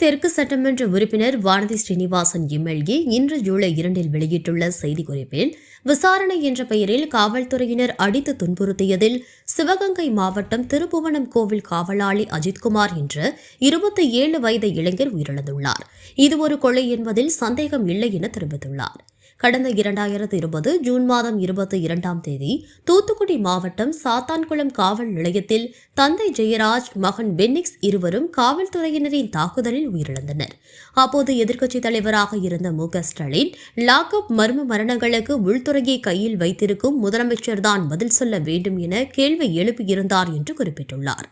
தெற்கு சட்டமன்ற உறுப்பினர் வானதி ஸ்ரீனிவாசன் எம்எல்ஏ இன்று ஜூலை இரண்டில் வெளியிட்டுள்ள செய்திக்குறிப்பில் விசாரணை என்ற பெயரில் காவல்துறையினர் அடித்து துன்புறுத்தியதில் சிவகங்கை மாவட்டம் திருப்புவனம் கோவில் காவலாளி அஜித்குமார் என்ற இருபத்தி ஏழு வயது இளைஞர் உயிரிழந்துள்ளார். இது ஒரு கொலை என்பதில் சந்தேகம் இல்லை என தெரிவித்துள்ளார். கடந்த இரண்டாயிரத்து இருபது ஜூன் மாதம் இருபத்தி இரண்டாம் தேதி தூத்துக்குடி மாவட்டம் சாத்தான்குளம் காவல் நிலையத்தில் தந்தை ஜெயராஜ் மகன் பென்னிக்ஸ் இருவரும் காவல்துறையினரின் தாக்குதலில் உயிரிழந்தனர். அப்போது எதிர்க்கட்சித் தலைவராக இருந்த மு க ஸ்டாலின் லாக்அப் மர்ம மரணங்களுக்கு உள்துறையை கையில் வைத்திருக்கும் முதலமைச்சர் தான் பதில் சொல்ல வேண்டும் என கேள்வி எழுப்பியிருந்தார் என்று குறிப்பிட்டுள்ளார்.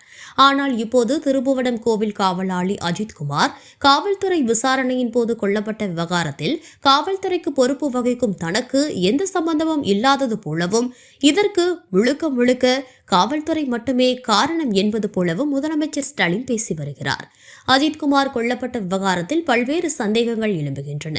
ஆனால் இப்போது திருபுவனம் கோவில் காவலாளி அஜித்குமார் காவல்துறை விசாரணையின் போது கொல்லப்பட்ட விவகாரத்தில் காவல்துறைக்கு பொறுப்பு வகிக்கும் தனக்கு எந்த சம்பந்தமும் இல்லாதது போலவும் இதற்கு முழுக்க முழுக்க காவல்துறை மட்டுமே காரணம் என்பது போலவும் முதலமைச்சர் ஸ்டாலின் பேசி வருகிறார். அஜித்குமார் கொல்லப்பட்ட விவகாரத்தில் பல்வேறு சந்தேகங்கள் எழும்புகின்றன.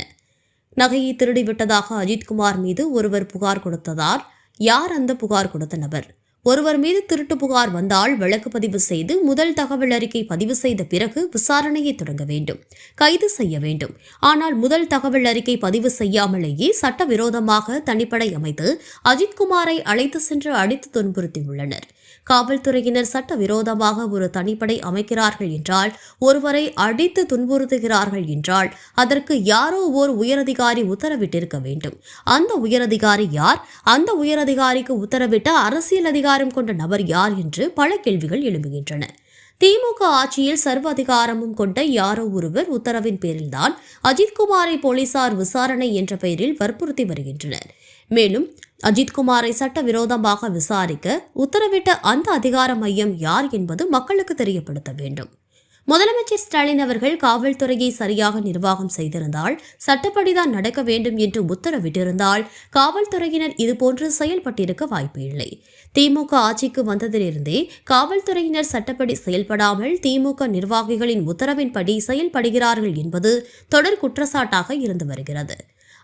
நகையை திருடிவிட்டதாக அஜித்குமார் மீது ஒருவர் புகார் கொடுத்ததால் யார் அந்த புகார் கொடுத்த நபர்? ஒருவர் மீது திருட்டு புகார் வந்தால் வழக்கு பதிவு செய்து முதல் தகவல் அறிக்கை பதிவு செய்த பிறகு விசாரணையை தொடங்க வேண்டும் கைது செய்ய வேண்டும். ஆனால் முதல் தகவல் அறிக்கை பதிவு செய்யாமலேயே சட்டவிரோதமாக தனிப்படை அமைத்து அஜித்குமாரை அழைத்து சென்று அடித்து துன்புறுத்தியுள்ளனர். காவல்துறையினர் சட்டவிரோதமாக ஒரு தனிப்படை அமைக்கிறார்கள் என்றால் ஒருவரை அடித்து துன்புறுத்துகிறார்கள் என்றால் அதற்கு யாரோ ஓர் உயரதிகாரி உத்தரவிட்டிருக்க வேண்டும். அந்த உயரதிகாரி யார்? அந்த உயரதிகாரிக்கு உத்தரவிட்ட அரசியல் அதிகாரி அதிகாரம் கொண்ட நபர் யார் என்று பல கேள்விகள் எழும்புகின்றன. திமுக ஆட்சியில் சர்வ அதிகாரமும் கொண்ட யாரோ ஒருவர் உத்தரவின் பேரில்தான் அஜித்குமாரை போலீசார் விசாரணை என்ற பெயரில் வற்புறுத்தி வருகின்றனர். மேலும் அஜித்குமாரை சட்டவிரோதமாக விசாரிக்க உத்தரவிட்ட அந்த அதிகார மையம் யார் என்பது மக்களுக்கு தெரியப்படுத்த வேண்டும். முதலமைச்சர் ஸ்டாலின் அவர்கள் காவல்துறையை சரியாக நிர்வாகம் செய்திருந்தால் சட்டப்படிதான் நடக்க வேண்டும் என்று உத்தரவிட்டிருந்தால் காவல்துறையினர் இதுபோன்று செயல்பட்டிருக்க வாய்ப்பு இல்லை. திமுக ஆட்சிக்கு வந்ததிலிருந்தே காவல்துறையினர் சட்டப்படி செயல்படாமல் திமுக நிர்வாகிகளின் உத்தரவின்படி செயல்படுகிறார்கள் என்பது தொடர் குற்றச்சாட்டாக இருந்து வருகிறது.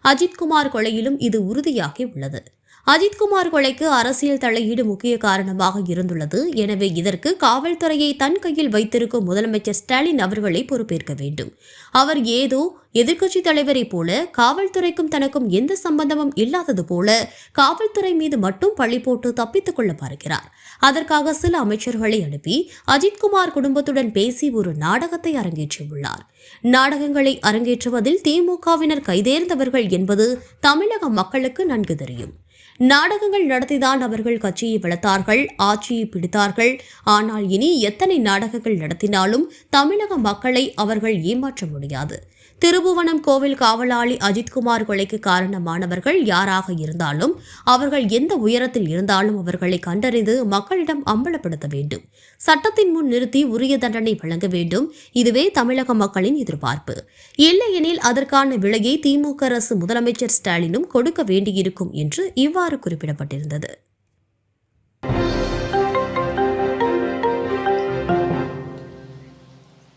அஜித்குமார் கொலையிலும் இது உறுதியாகி உள்ளது. அஜித்குமார் கொலைக்கு அரசியல் தலையீடு முக்கிய காரணமாக இருந்துள்ளது. எனவே இதற்கு காவல்துறையை தன் கையில் வைத்திருக்கும் முதலமைச்சர் ஸ்டாலின் அவர்களை பொறுப்பேற்க வேண்டும். அவர் ஏதோ எதிர்க்கட்சி தலைவரைப் போல காவல்துறைக்கும் தனக்கும் எந்த சம்பந்தமும் இல்லாதது போல காவல்துறை மீது மட்டும் பழி போட்டு தப்பித்துக் கொள்ள பார்க்கிறார். அதற்காக சில அமைச்சர்களை அனுப்பி அஜித்குமார் குடும்பத்துடன் பேசி ஒரு நாடகத்தை அரங்கேற்றியுள்ளார். நாடகங்களை அரங்கேற்றுவதில் திமுகவினர் கைதேர்ந்தவர்கள் என்பது தமிழக மக்களுக்கு நன்கு தெரியும். நாடகங்கள் நடத்திதான் அவர்கள் கட்சியை வளர்த்தார்கள் ஆட்சியை பிடித்தார்கள். ஆனால் இனி எத்தனை நாடகங்கள் நடத்தினாலும் தமிழக மக்களை அவர்கள் ஏமாற்ற முடியாது. திருபுவனம் கோவில் காவலாளி அஜித்குமார் கொலைக்கு காரணமானவர்கள் யாராக இருந்தாலும் அவர்கள் எந்த உயரத்தில் இருந்தாலும் அவர்களை கண்டறிந்து மக்களிடம் அம்பலப்படுத்த வேண்டும். சட்டத்தின் முன் நிறுத்தி உரிய தண்டனை வழங்க வேண்டும். இதுவே தமிழக மக்களின் எதிர்பார்ப்பு. இல்லையெனில் அதற்கான விலையை திமுக அரசு முதலமைச்சர் ஸ்டாலினும் கொடுக்க வேண்டியிருக்கும் என்று இவ்வாறு குறிப்பிடப்பட்டிருந்தது.